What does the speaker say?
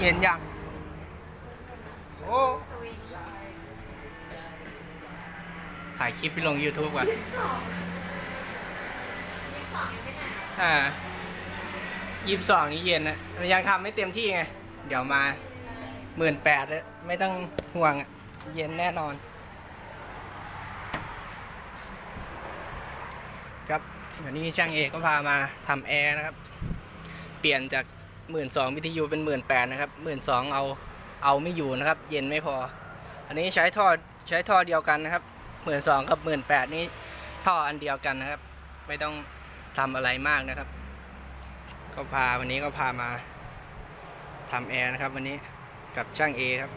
เห็นยัง โอ้ ถ่ายคลิปไปลง YouTube ก่อนอ่ายี่สิบสองนี้เย็นนะยังทำไม่เต็มที่ไง เดี๋ยวมาหมื่นแปดไม่ต้องห่วง เย็นแน่นอน ครับวันนี้ช่างเอกก็พามาทำแอร์นะครับ เปลี่ยนจาก หมื่นสองวิทยุเป็นหมื่นแปดนะครับหมื่นสองเอาเอาไม่อยู่นะครับ เย็นไม่พอ อันนี้ใช้ท่อใช้ท่อเดียวกันนะครับหมื่นสองกับหมื่นแปดนี้ท่ออันเดียวกันนะครับ ไม่ต้องทำอะไรมากนะครับ ก็พาวันนี้ก็พามาทำแอร์นะครับ วันนี้กับช่างเอครับ